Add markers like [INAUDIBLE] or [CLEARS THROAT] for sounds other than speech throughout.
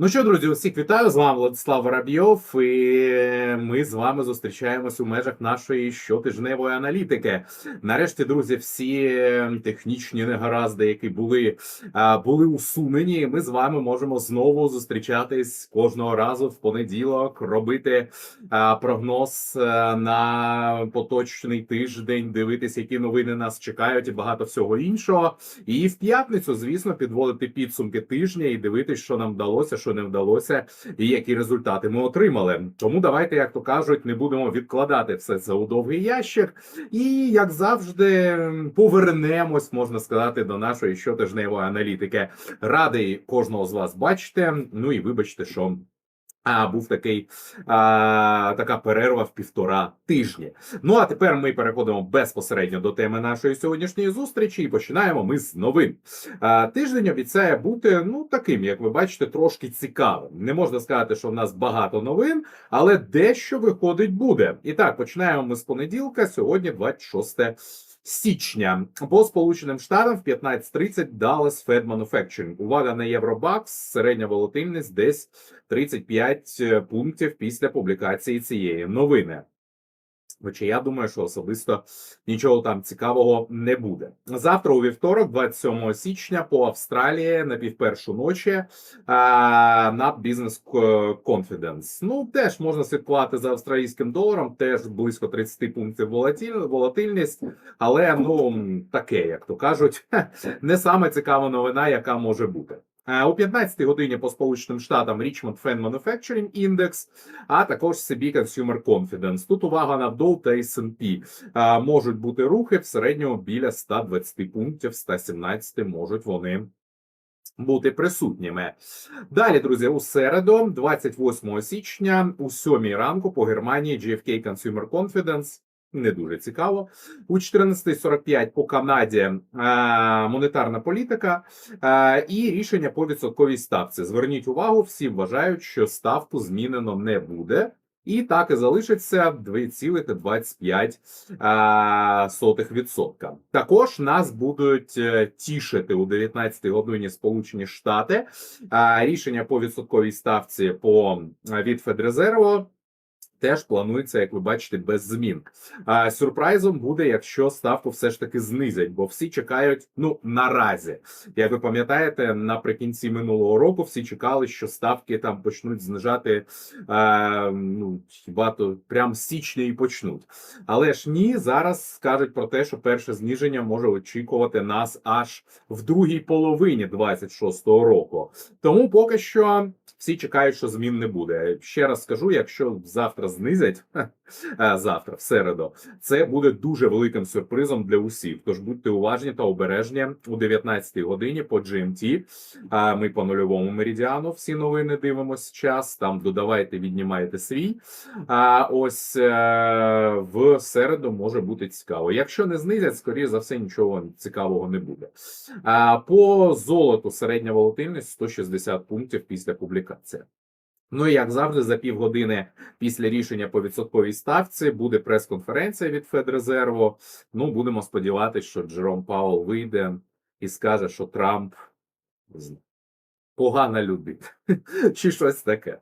Ну що, друзі, усіх вітаю з вами Владислав Воробйов, і ми з вами зустрічаємось у межах нашої щотижневої аналітики. Нарешті, друзі, всі технічні негаразди, які були, були усунені. Ми з вами можемо знову зустрічатись кожного разу в понеділок, робити прогноз на поточний тиждень, дивитися, які новини нас чекають, і багато всього іншого. І в п'ятницю, звісно, підводити підсумки тижня і дивитись, що нам вдалося, що не вдалося, і які результати ми отримали. Тому давайте, як то кажуть, не будемо відкладати все це у довгий ящик. І як завжди, повернемось, можна сказати, до нашої щотижневої аналітики. Радий кожного з вас бачити. Ну і вибачте, що. А був такий а, така перерва в півтора тижні. Ну а тепер ми переходимо безпосередньо до теми нашої сьогоднішньої зустрічі і починаємо ми з новин. А, тиждень обіцяє бути ну таким, як ви бачите, трошки цікавим. Не можна сказати, що в нас багато новин, але дещо виходить буде. І так, починаємо ми з понеділка. Сьогодні 26 січня. По Сполученим Штатам в 15.30 Dallas Fed Manufacturing. Увага на Євробакс. Середня волатильність десь 35 пунктів після публікації цієї новини. Хоча я думаю, що особисто нічого там цікавого не буде. Завтра у вівторок, 27 січня, по Австралії на півпершу ночі на бізнес Confidence. Ну теж можна слідкувати за австралійським доларом, теж близько 30 пунктів волатиль, волатильність, але ну таке, як то кажуть, [LAUGHS] не саме цікава новина, яка може бути. Е, О 15 годині по Сполученим Штатам Richmond Fan Manufacturing Index, а також CB Consumer Confidence. Тут увага на Dow та S&P. Е, Можуть бути рухи в середньому біля 120 пунктів, 117 можуть вони бути присутніми. Далі, друзі, у середу, 28 січня, у 7 ранку по Германії GFK Consumer Confidence. Не дуже цікаво. У 14.45 по Канаді е, монетарна політика е, і рішення по відсотковій ставці. Зверніть увагу, всі вважають, що ставку змінено не буде. І так і залишиться 2,25%. Також нас будуть е, тішити у 19 годині Сполучені Штати. Е, Рішення по відсотковій ставці по е, від Федрезерву теж планується, як ви бачите, без змін. А сюрпризом буде, якщо ставку все ж таки знизять, бо всі чекають. Ну наразі, як ви пам'ятаєте, наприкінці минулого року всі чекали, що ставки там почнуть знижати. А, ну хіба то прям січня і почнуть. Але ж ні, зараз скажуть про те, що перше зниження може очікувати нас аж в другій половині 26-го року. Тому поки що всі чекають, що змін не буде. Ще раз скажу, якщо завтра знизять завтра, в середу, це буде дуже великим сюрпризом для усіх. Тож будьте уважні та обережні у 19-й годині по GMT. Ми по нульовому меридіану всі новини дивимося час. Там додавайте, віднімайте свій. А ось е, в середу може бути цікаво. Якщо не знизять, скоріше за все, нічого цікавого не буде. По золоту середня волатильність 160 пунктів після публікації. Ну і як завжди, за півгодини після рішення по відсотковій ставці буде прес-конференція від Федрезерву. Ну, будемо сподіватися, що Джером Паул вийде і скаже, що Трамп погана людина, [LAUGHS] чи щось таке.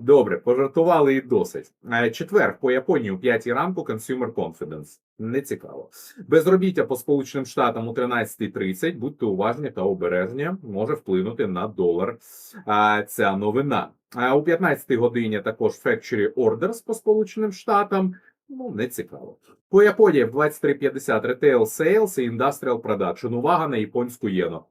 Добре, пожартували і досить. Е, Четвер по Японії у 5 ранку Consumer Confidence. Не цікаво. Безробіття по Сполученим Штатам у 13.30. Будьте уважні та обережні, може вплинути на долар а, ця новина. А у 15 годині також Factory Orders по Сполученим Штатам. Ну, не цікаво. По Японії в 23.50 Retail Sales і Industrial Production. Увага на японську єну.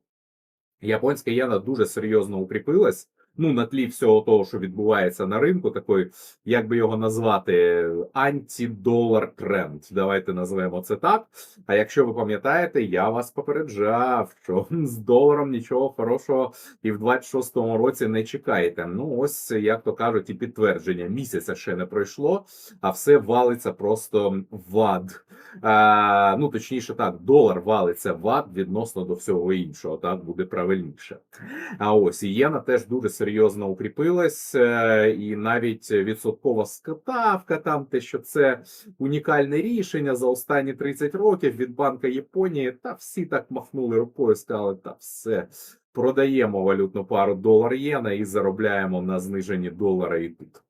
Японська єна дуже серйозно укріпилась. Ну, на тлі всього того, що відбувається на ринку, такий, як би його назвати, антидолар тренд. Давайте назвемо це так. А якщо ви пам'ятаєте, я вас попереджав, що з доларом нічого хорошого і в 26-му році не чекайте. Ну, ось як то кажуть, і підтвердження місяця ще не пройшло, а все валиться просто в ад. А, ну, точніше, так, долар валиться в ад відносно до всього іншого. Так буде правильніше. А ось і єна теж дуже серйозно серйозно укріпилась, е, і навіть відсоткова скатавка, там те, що це унікальне рішення за останні 30 років від Банка Японії, та всі так махнули рукою, сказали, та все. продаємо валютну пару долар-єна і заробляємо на зниженні долара і тут.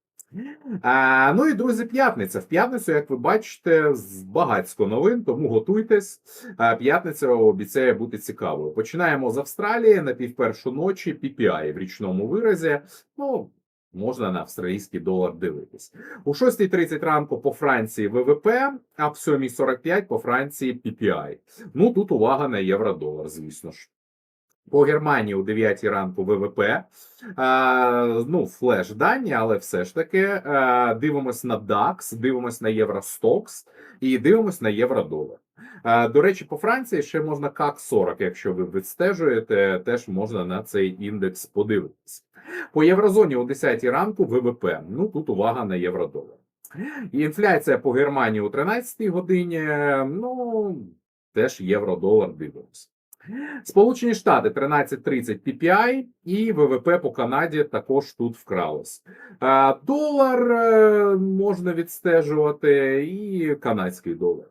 А, ну і друзі, п'ятниця. В п'ятницю, як ви бачите, багатько новин, тому готуйтесь. П'ятниця обіцяє бути цікавою. Починаємо з Австралії на півпершу ночі PPI в річному виразі. Ну, можна на австралійський долар дивитись. У 6.30 ранку по Франції ВВП, а в 7.45 по Франції PPI. Ну тут увага на євро-долар, звісно ж. По Германії о 9 ранку ВВП. А, ну, флеш дані, але все ж таки а, дивимось на DAX, дивимось на Євростокс і дивимось на євро-долар. А, До речі, по Франції ще можна CAC 40, якщо ви відстежуєте, теж можна на цей індекс подивитися. По єврозоні о 10 ранку ВВП. Ну тут увага на євро-долар. Інфляція по Германії о 13 годині. Ну теж євро-долар дивимося. Сполучені Штати 13.30 PPI і ВВП по Канаді також тут вкралось. Долар е, можна відстежувати, і канадський долар.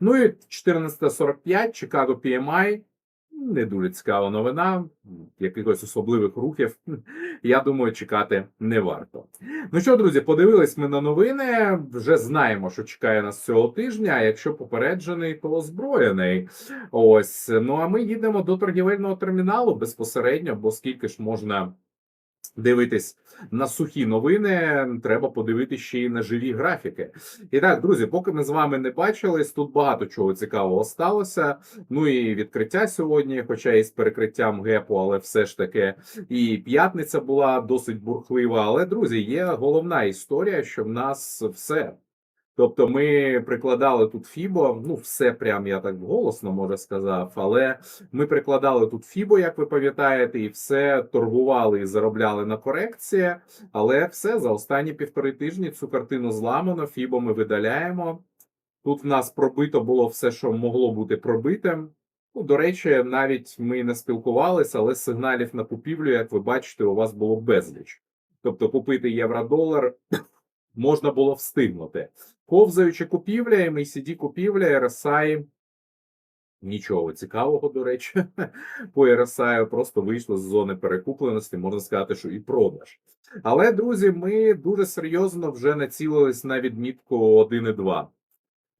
Ну і 14.45 Чикаго PMI. Не дуже цікава новина. Якихось особливих рухів, я думаю, чекати не варто. Ну що, друзі, подивились ми на новини. Вже знаємо, що чекає нас цього тижня. Якщо попереджений, то озброєний. Ось. Ну а ми їдемо до торгівельного терміналу безпосередньо, бо скільки ж можна. Дивитись на сухі новини, треба подивитися ще й на живі графіки. І так, друзі, поки ми з вами не бачились, тут багато чого цікавого сталося. Ну і відкриття сьогодні, хоча і з перекриттям гепу, але все ж таки і п'ятниця була досить бурхлива. Але, друзі, є головна історія, що в нас все. Тобто ми прикладали тут Фібо, ну все прям я так голосно може сказав, але ми прикладали тут Фібо, як ви пам'ятаєте, і все торгували і заробляли на корекції. Але все за останні півтори тижні цю картину зламано. Фібо ми видаляємо. Тут в нас пробито було все, що могло бути пробитим. Ну, до речі, навіть ми не спілкувалися, але сигналів на купівлю, як ви бачите, у вас було безліч. Тобто купити євро-долар можна було встигнути. Ковзаючи купівля, MACD купівля, RSI. Нічого цікавого, до речі, [LAUGHS] по RSI просто вийшло з зони перекупленості, можна сказати, що і продаж. Але, друзі, ми дуже серйозно вже націлились на відмітку 1,2.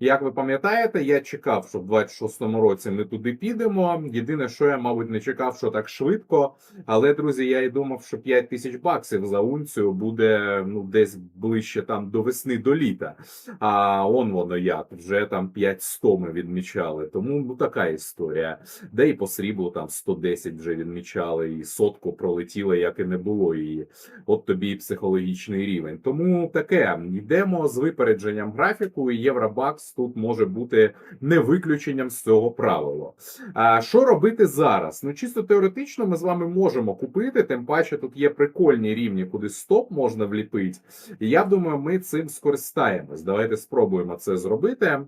Як ви пам'ятаєте, я чекав, що в 26-му році ми туди підемо. Єдине, що я, мабуть, не чекав, що так швидко. Але, друзі, я і думав, що 5 тисяч баксів за унцію буде ну десь ближче там до весни до літа. А он воно як вже там 500 ми відмічали. Тому ну така історія. Де і по сріблу там 110 вже відмічали, і сотку пролетіло, як і не було її. От тобі і психологічний рівень. Тому таке йдемо з випередженням графіку. і Євробакс тут може бути не виключенням з цього правила. А що робити зараз? Ну чисто теоретично, ми з вами можемо купити. Тим паче тут є прикольні рівні, куди стоп можна вліпити. І я думаю, ми цим скористаємось. Давайте спробуємо це зробити.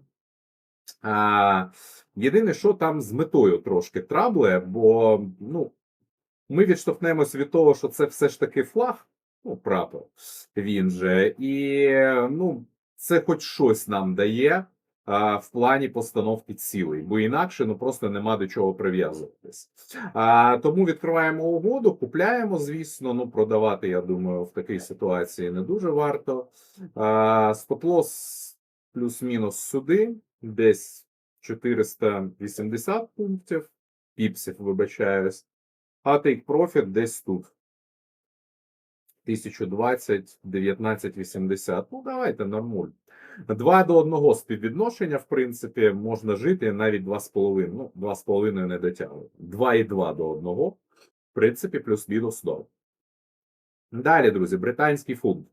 А, Єдине, що там з метою трошки трабле, бо ну, ми відштовхнемось від того, що це все ж таки флаг, ну, прапор він же, і ну, це хоч щось нам дає в плані постановки цілей, бо інакше ну просто нема до чого прив'язуватись. Тому відкриваємо угоду, купляємо, звісно. Ну, продавати, я думаю, в такій ситуації не дуже варто. Стоп-лосс плюс-мінус сюди, десь 480 пунктів, піпсів, вибачаюсь. А take profit десь тут. 1020, 1980. Ну, давайте нормуль. 2 до 1 співвідношення, в принципі, можна жити навіть 2,5. Ну, 2,5 не дотягли. 2,2 до 1. В принципі, плюс-мінус 100. Далі, друзі, британський фунт.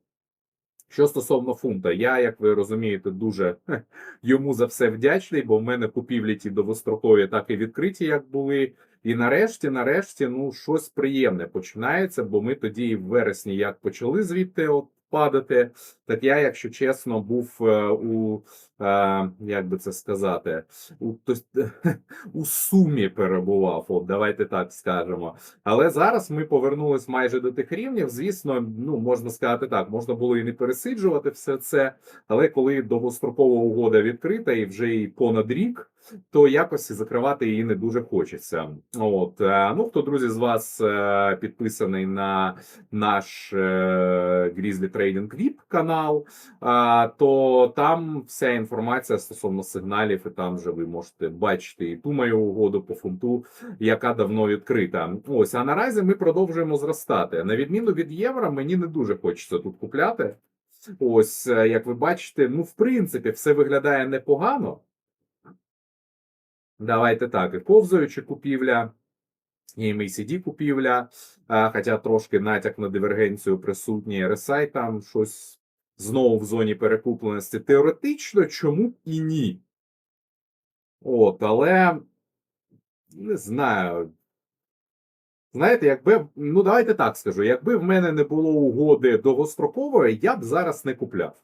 Що стосовно фунта, я, як ви розумієте, дуже йому за все вдячний, бо в мене купівлі ті довгострокові так і відкриті, як були. І нарешті, нарешті, ну щось приємне починається, бо ми тоді в вересні як почали звідти от падати. Так я, якщо чесно, був е, у е, як би це сказати, у, тось- [LAUGHS] у сумі перебував. От давайте так скажемо. Але зараз ми повернулись майже до тих рівнів. Звісно, ну можна сказати так, можна було і не пересиджувати все це. Але коли довгострокова угода відкрита і вже і понад рік, то якось закривати її не дуже хочеться. От е, ну хто друзі з вас е, підписаний на наш е, Grizzly Trading VIP канал, то там вся інформація стосовно сигналів, і там вже ви можете бачити і ту мою угоду по фунту, яка давно відкрита. Ось а наразі ми продовжуємо зростати. На відміну від євро, мені не дуже хочеться тут купляти. Ось, як ви бачите, ну в принципі, все виглядає непогано. Давайте так, і ковзуючи купівля, і MACD купівля, хоча трошки натяк на дивергенцію присутній RSI там щось знову в зоні перекупленості. Теоретично, чому б і ні? От, але не знаю. Знаєте, якби, ну давайте так скажу, якби в мене не було угоди довгострокової, я б зараз не купляв.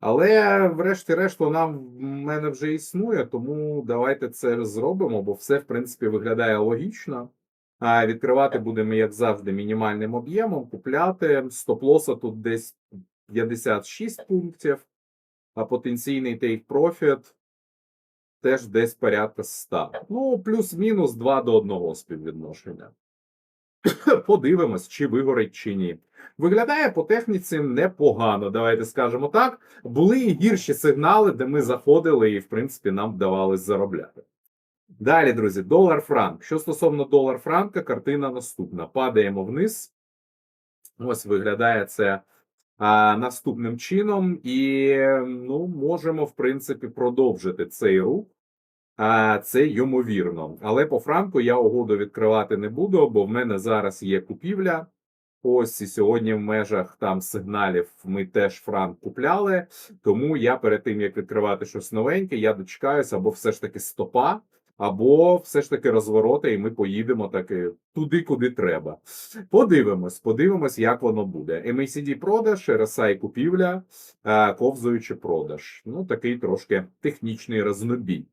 Але, врешті-решт, вона в мене вже існує, тому давайте це зробимо, бо все, в принципі, виглядає логічно. А відкривати будемо, як завжди, мінімальним об'ємом, купляти. Стоп-лоса тут десь 56 пунктів, а потенційний take profit теж десь порядка 100. Ну, плюс-мінус 2 до 1 співвідношення. [COUGHS] Подивимось, чи вигорить, чи ні. Виглядає по техніці непогано, давайте скажемо так. Були і гірші сигнали, де ми заходили, і, в принципі, нам вдавалось заробляти. Далі, друзі, долар франк. Що стосовно долар франка, картина наступна. Падаємо вниз. Ось виглядає це а, наступним чином, і ну, можемо, в принципі, продовжити цей рух. А, це ймовірно. Але по франку я угоду відкривати не буду, бо в мене зараз є купівля. Ось і сьогодні в межах там сигналів ми теж франк купляли. Тому я перед тим як відкривати щось новеньке, я дочекаюся або все ж таки стопа, або все ж таки розвороти, і ми поїдемо таки туди, куди треба. Подивимось, подивимось, як воно буде. MACD продаж, RSI купівля, е, ковзуючи продаж. Ну такий трошки технічний рознобій.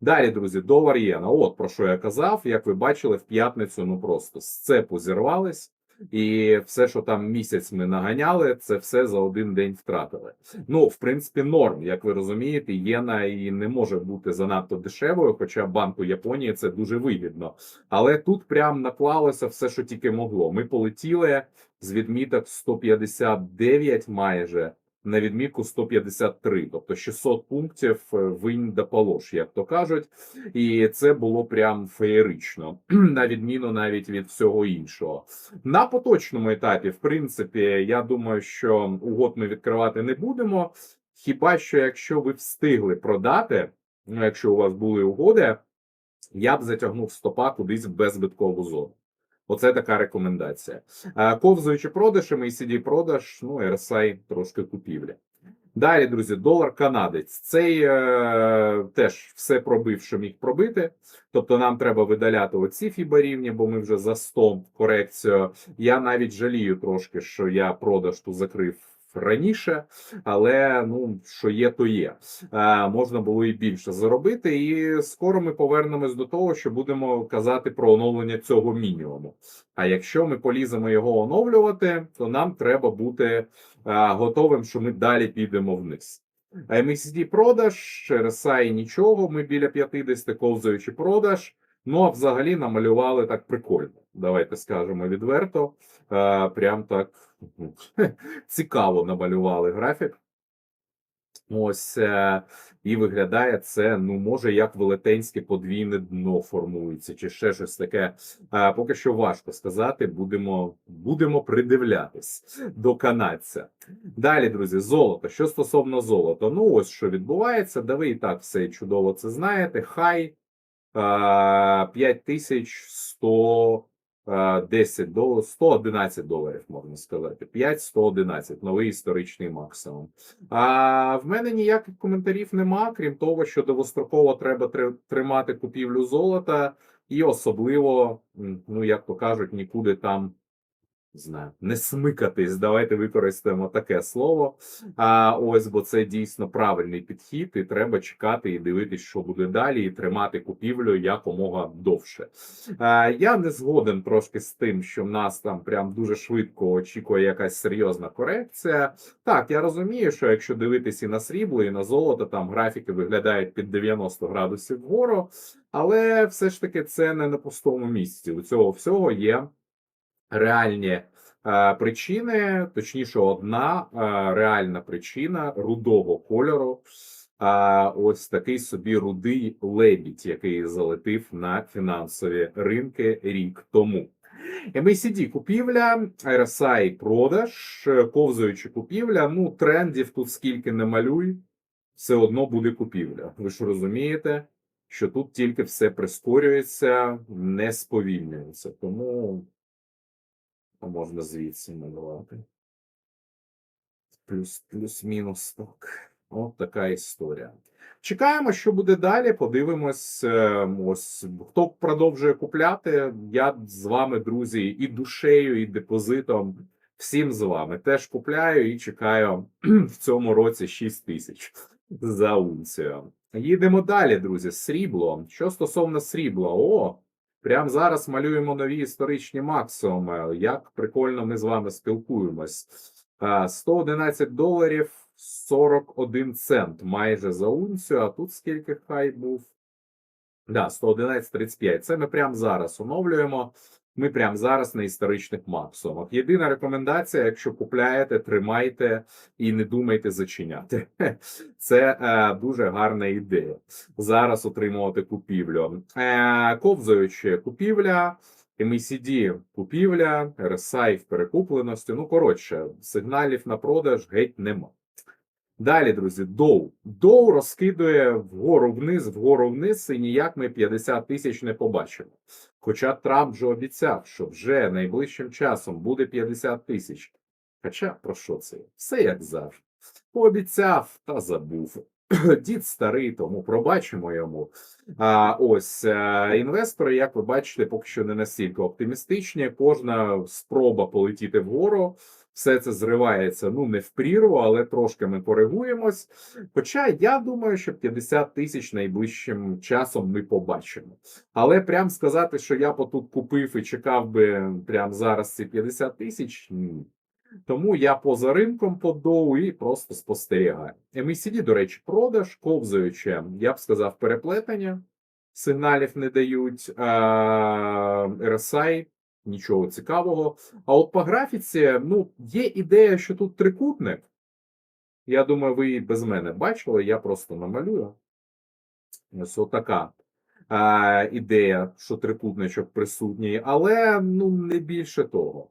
Далі, друзі, долар єна. От про що я казав. Як ви бачили, в п'ятницю ну просто з цепу зірвались. І все, що там місяць ми наганяли, це все за один день втратили. Ну, в принципі, норм, як ви розумієте, єна і не може бути занадто дешевою, хоча банку Японії це дуже вигідно. Але тут прям наклалося все, що тільки могло. Ми полетіли з відміток 159 майже на відмітку 153, тобто 600 пунктів е, винь да полож, як то кажуть, і це було прям феєрично, [CLEARS THROAT] на відміну навіть від всього іншого. На поточному етапі, в принципі, я думаю, що угод ми відкривати не будемо. Хіба що якщо ви встигли продати, ну якщо у вас були угоди, я б затягнув стопа кудись в беззбиткову зону. Оце така рекомендація. ковзуючи Ковзуючи і MACD продаж, ну, RSI трошки купівля. Далі, друзі, долар канадець. Цей е, теж все пробив, що міг пробити. Тобто нам треба видаляти оці фібарівні, бо ми вже за 100 корекцію. Я навіть жалію трошки, що я продаж ту закрив раніше, але ну що є, то є. Е, можна було і більше заробити. І скоро ми повернемось до того, що будемо казати про оновлення цього мінімуму. А якщо ми поліземо його оновлювати, то нам треба бути е, готовим, що ми далі підемо вниз. MACD продаж, RSI нічого. Ми біля 50, ковзаючи продаж. Ну а взагалі намалювали так прикольно. Давайте скажемо відверто. Е, прям так [LAUGHS] цікаво намалювали графік. Ось е, і виглядає це, ну, може, як велетенське подвійне дно формується, чи ще щось таке. Е, поки що важко сказати. Будемо, будемо придивлятись до канадця. Далі, друзі, золото. Що стосовно золота, ну ось що відбувається. Да ви і так все чудово це знаєте. Хай. 5110 доларів, 111 доларів, можна сказати. 5-111, новий історичний максимум. А в мене ніяких коментарів нема, крім того, що довгостроково треба тр- тримати купівлю золота, і особливо, ну як то кажуть, нікуди там знаю, не смикатись. Давайте використаємо таке слово. А ось, бо це дійсно правильний підхід, і треба чекати і дивитись, що буде далі, і тримати купівлю якомога довше. А, я не згоден трошки з тим, що в нас там прям дуже швидко очікує якась серйозна корекція. Так, я розумію, що якщо дивитись і на срібло, і на золото, там графіки виглядають під 90 градусів вгору, але все ж таки це не на пустому місці. У цього всього є реальні е, причини, точніше, одна е, реальна причина рудого кольору. А ось такий собі рудий лебідь, який залетив на фінансові ринки рік тому. MACD купівля, RSI продаж, е, ковзуючи купівля. Ну, трендів тут скільки не малюй, все одно буде купівля. Ви ж розумієте, що тут тільки все прискорюється, не сповільнюється. Тому можна звідси малювати. Плюс, плюс-мінус так. От така історія. Чекаємо, що буде далі. Подивимось. е, Ось хто продовжує купляти. Я з вами, друзі, і душею, і депозитом. Всім з вами теж купляю і чекаю [CLEARS THROAT] в цьому році 6 тисяч за унцію. Їдемо далі, друзі. Срібло. Що стосовно срібла, о, прямо зараз малюємо нові історичні максимуми. Як прикольно ми з вами спілкуємось. 111 доларів 41 цент майже за унцію. А тут скільки хай був? Да, 111.35. Це ми прямо зараз оновлюємо. Ми прямо зараз на історичних максимумах. Єдина рекомендація: якщо купляєте, тримайте і не думайте зачиняти. [LAUGHS] Це е, дуже гарна ідея. Зараз отримувати купівлю. Е, ковзаючи купівля. MACD купівля, RSI в перекупленості. Ну, коротше, сигналів на продаж геть нема. Далі, друзі, доу. Доу розкидує вгору вниз, вгору вниз, і ніяк ми 50 тисяч не побачимо. Хоча Трамп же обіцяв, що вже найближчим часом буде 50 тисяч. Хоча про що це? Все як завжди. Пообіцяв та забув. [CLEARS THROAT] Дід старий, тому пробачимо йому. А ось е, інвестори, як ви бачите, поки що не настільки оптимістичні. Кожна спроба полетіти вгору, все це зривається ну не в прірву, але трошки ми коригуємось. Хоча я думаю, що 50 тисяч найближчим часом ми побачимо. Але прям сказати, що я потут купив і чекав би прямо зараз ці 50 тисяч. Ні. Тому я поза ринком по доу і просто спостерігаю. MACD, до речі, продаж, ковзаючи, я б сказав, переплетення. Сигналів не дають. RSI, нічого цікавого. А от по графіці, ну, є ідея, що тут трикутник. Я думаю, ви її без мене бачили, я просто намалюю. Ось отака а, ідея, що трикутничок присутній, але ну, не більше того.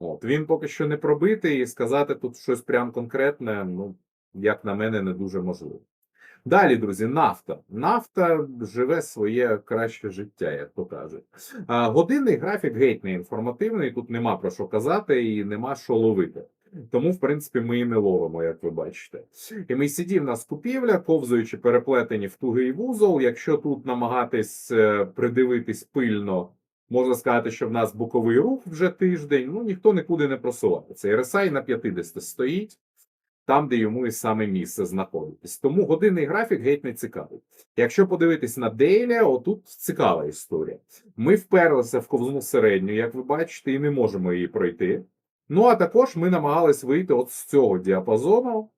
От, він поки що не пробитий, і сказати тут щось прям конкретне, ну, як на мене, не дуже можливо. Далі, друзі, нафта. Нафта живе своє краще життя, як то кажуть. Годинний графік геть не інформативний, тут нема про що казати і нема що ловити. Тому, в принципі, ми і не ловимо, як ви бачите. І ми сидів на купівля, ковзуючи переплетені в тугий вузол. Якщо тут намагатись е, придивитись пильно, можна сказати, що в нас боковий рух вже тиждень. Ну ніхто нікуди не просувається. RSI на 50 стоїть. Там, де йому і саме місце знаходитись. Тому годинний графік геть не цікавий. Якщо подивитись на Дейлі, отут цікава історія. Ми вперлися в ковзну середню, як ви бачите, і не можемо її пройти. Ну а також ми намагались вийти от з цього діапазону.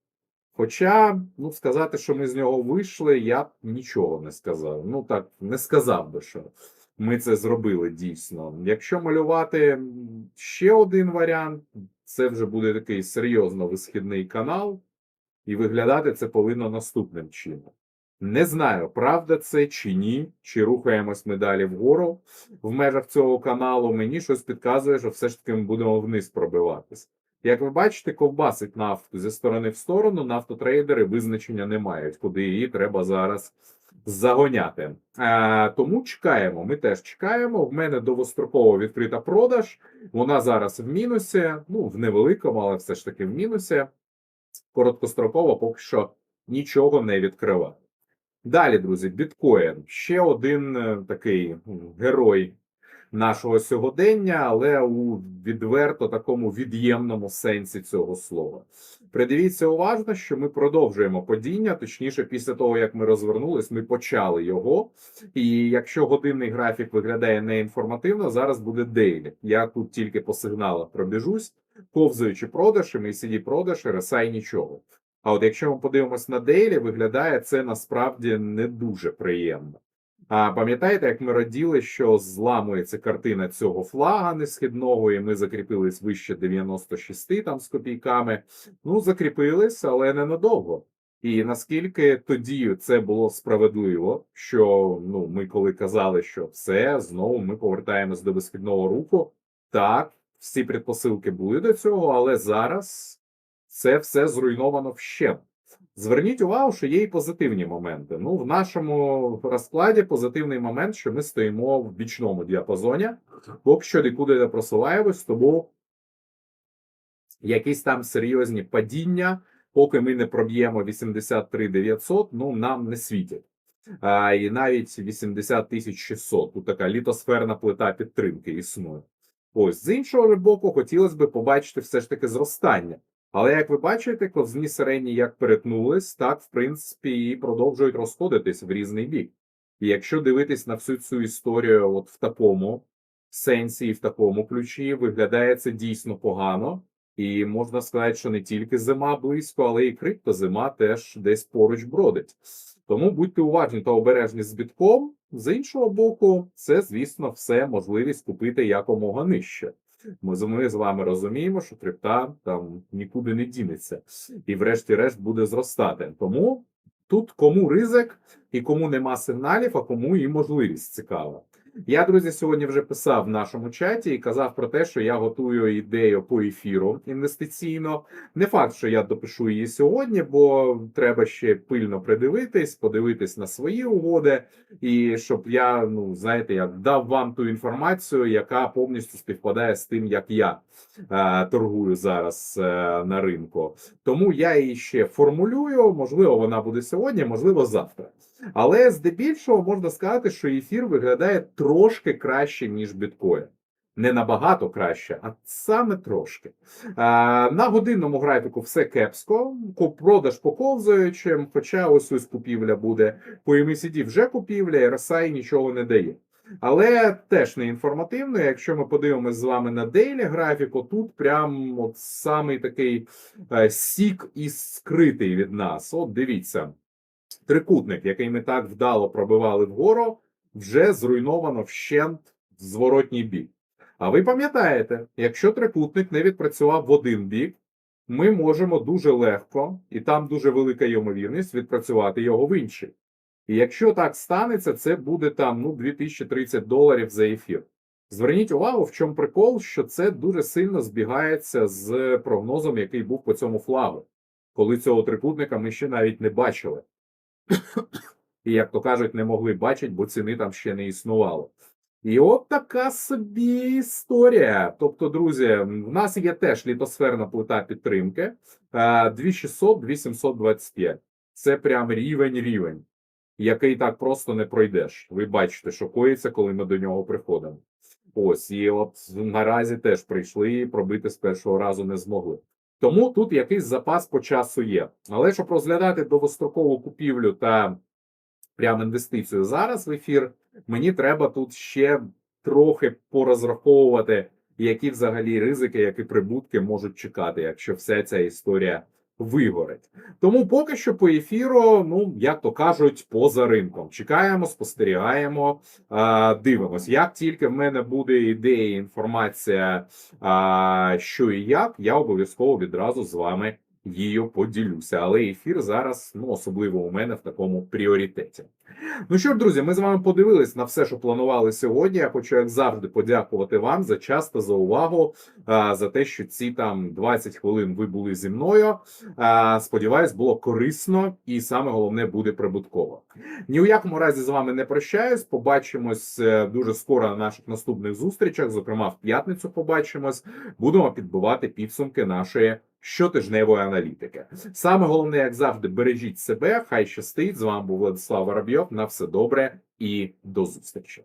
Хоча, ну, сказати, що ми з нього вийшли, я б нічого не сказав. Ну так, не сказав би, що ми це зробили дійсно. Якщо малювати ще один варіант, це вже буде такий серйозно висхідний канал, і виглядати це повинно наступним чином. Не знаю, правда це чи ні, чи рухаємось ми далі вгору в межах цього каналу. Мені щось підказує, що все ж таки ми будемо вниз пробиватись. Як ви бачите, ковбасить нафту зі сторони в сторону, нафтотрейдери визначення не мають, куди її треба зараз загоняти. А, тому чекаємо. Ми теж чекаємо. В мене довгостроково відкрита продаж. Вона зараз в мінусі, ну в невеликому, але все ж таки в мінусі. Короткостроково поки що нічого не відкриває. Далі, друзі, біткоін. Ще один е, такий герой нашого сьогодення, але у відверто такому від'ємному сенсі цього слова. Придивіться уважно, що ми продовжуємо падіння. Точніше, після того як ми розвернулись, ми почали його. І якщо годинний графік виглядає неінформативно, зараз буде дейлі. Я тут тільки по сигналах пробіжусь, ковзаючи продаж, і MACD продаж, RSI нічого. А от якщо ми подивимось на дейлі, виглядає це насправді не дуже приємно. А пам'ятаєте, як ми раділи, що зламується картина цього флага несхідного, і ми закріпились вище 96 там з копійками. Ну, закріпились, але ненадовго. І наскільки тоді це було справедливо, що ну ми коли казали, що все знову ми повертаємось до безхідного руху, так всі предпосилки були до цього, але зараз це все зруйновано вщент. Зверніть увагу, що є і позитивні моменти. Ну, в нашому розкладі позитивний момент, що ми стоїмо в бічному діапазоні, поки що нікуди не просуваємось, тому якісь там серйозні падіння, поки ми не проб'ємо 83 900, ну нам не світять. А, і навіть 80 600. Тут така літосферна плита підтримки існує. Ось з іншого боку, хотілося б побачити все ж таки зростання. Але як ви бачите, ковзні середні як перетнулись, так в принципі і продовжують розходитись в різний бік. І якщо дивитись на всю цю історію, от в такому сенсі і в такому ключі, виглядає це дійсно погано. І можна сказати, що не тільки зима близько, але і криптозима теж десь поруч бродить. Тому будьте уважні та обережні з бітком. З іншого боку, це, звісно, все можливість купити якомога нижче. Ми, з- ми з вами розуміємо, що крипта там нікуди не дінеться, і врешті-решт буде зростати. Тому тут кому ризик і кому нема сигналів, а кому і можливість цікава. Я, друзі, сьогодні вже писав в нашому чаті і казав про те, що я готую ідею по ефіру інвестиційно. Не факт, що я допишу її сьогодні, бо треба ще пильно придивитись, подивитись на свої угоди, і щоб я, ну знаєте, як дав вам ту інформацію, яка повністю співпадає з тим, як я е, торгую зараз е, на ринку. Тому я її ще формулюю. Можливо, вона буде сьогодні, можливо, завтра. Але здебільшого можна сказати, що ефір виглядає трошки краще, ніж біткоін. Не набагато краще, а саме трошки. А, на годинному графіку все кепсько, ко- продаж по ковзаючим, хоча ось ось купівля буде. По MACD вже купівля, RSI нічого не дає. Але теж не інформативно. Якщо ми подивимося з вами на дейлі графіку, тут прям от самий такий е, сік і скритий від нас. От дивіться трикутник, який ми так вдало пробивали вгору, вже зруйновано вщент в зворотній бік. А ви пам'ятаєте, якщо трикутник не відпрацював в один бік, ми можемо дуже легко, і там дуже велика ймовірність відпрацювати його в інший. І якщо так станеться, це буде там ну 2030 доларів за ефір. Зверніть увагу, в чому прикол, що це дуже сильно збігається з прогнозом, який був по цьому флагу, коли цього трикутника ми ще навіть не бачили. І, як то кажуть, не могли бачити, бо ціни там ще не існувало. І от така собі історія. Тобто, друзі, в нас є теж літосферна плита підтримки е, 2600 2725. Це прям рівень-рівень, який так просто не пройдеш. Ви бачите, що коїться, коли ми до нього приходимо. Ось, і от наразі теж прийшли пробити з першого разу не змогли. Тому тут якийсь запас по часу є. Але щоб розглядати довгострокову купівлю та прям інвестицію зараз в ефір, мені треба тут ще трохи порозраховувати, які взагалі ризики, які прибутки можуть чекати, якщо вся ця історія вигорить. Тому поки що по ефіру, ну як то кажуть, поза ринком. Чекаємо, спостерігаємо, дивимось. Як тільки в мене буде ідея, інформація, що і як, я обов'язково відразу з вами її поділюся. Але ефір зараз, ну особливо у мене в такому пріоритеті. Ну що ж, друзі, ми з вами подивились на все, що планували сьогодні. Я хочу, як завжди, подякувати вам за час та за увагу, за те, що ці там 20 хвилин ви були зі мною. Сподіваюсь, було корисно і саме головне буде прибутково. Ні у якому разі з вами не прощаюсь. Побачимось е, дуже скоро на наших наступних зустрічах. Зокрема, в п'ятницю побачимось. Будемо підбивати підсумки нашої щотижневої аналітики. Саме головне, як завжди, бережіть себе. Хай щастить. З вами був Владислав Воробйов. На все добре і до зустрічі.